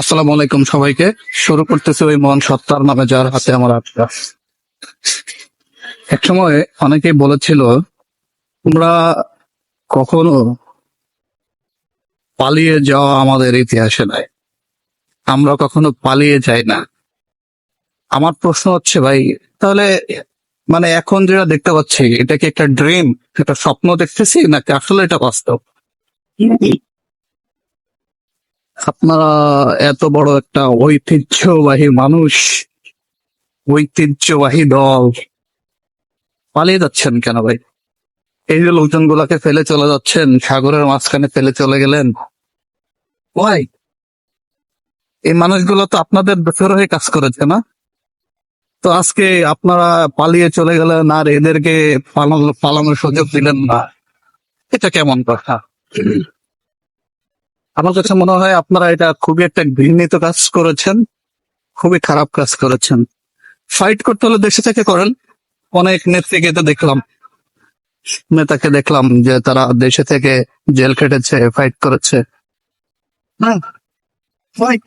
আসসালামু আলাইকুম সবাইকে। শুরু করতেছে ওই মহান সত্তার নামে যার হাতে আমার আত্মা। এক সময় অনেকেই বলেছিল, তোমরা কখনো পালিয়ে যাওয়া আমাদের ইতিহাসে নাই। আমরা কখনো পালিয়ে যাই না। আমার প্রশ্ন হচ্ছে ভাই, তাহলে মানে এখন যেটা দেখতে পাচ্ছি, এটা কি একটা ড্রিম একটা স্বপ্ন দেখতেছি, নাকি আসলে এটা বাস্তব? আপনারা এত বড় একটা ঐতিহ্যবাহী মানুষ, ঐতিহ্যবাহী দল, পালিয়ে যাচ্ছেন কেন ভাই? এই যে লোকজন গুলাকে ফেলে চলে যাচ্ছেন, সাগরের মাঝখানে ফেলে চলে গেলেন ভাই এই মানুষগুলো তো আপনাদের দেশের হয়ে কাজ করেছে না? তো আজকে আপনারা পালিয়ে চলে গেলেন আর এদেরকে পালানো, পালানোর সুযোগ দিলেন না। এটা কেমন কথা? আমার কাছে মনে হয় আপনারা এটা খুবই একটা ঘৃণিত কাজ করেছেন, খুবই খারাপ কাজ করেছেন। ফাইট করতে হলে দেশে থেকে করেন। অনেক নেত্রীকে তো দেখলাম, নেতাকে দেখলাম যে তারা দেশে থেকে জেল খেটেছে ফাইট করেছে। হ্যাঁ ফাইট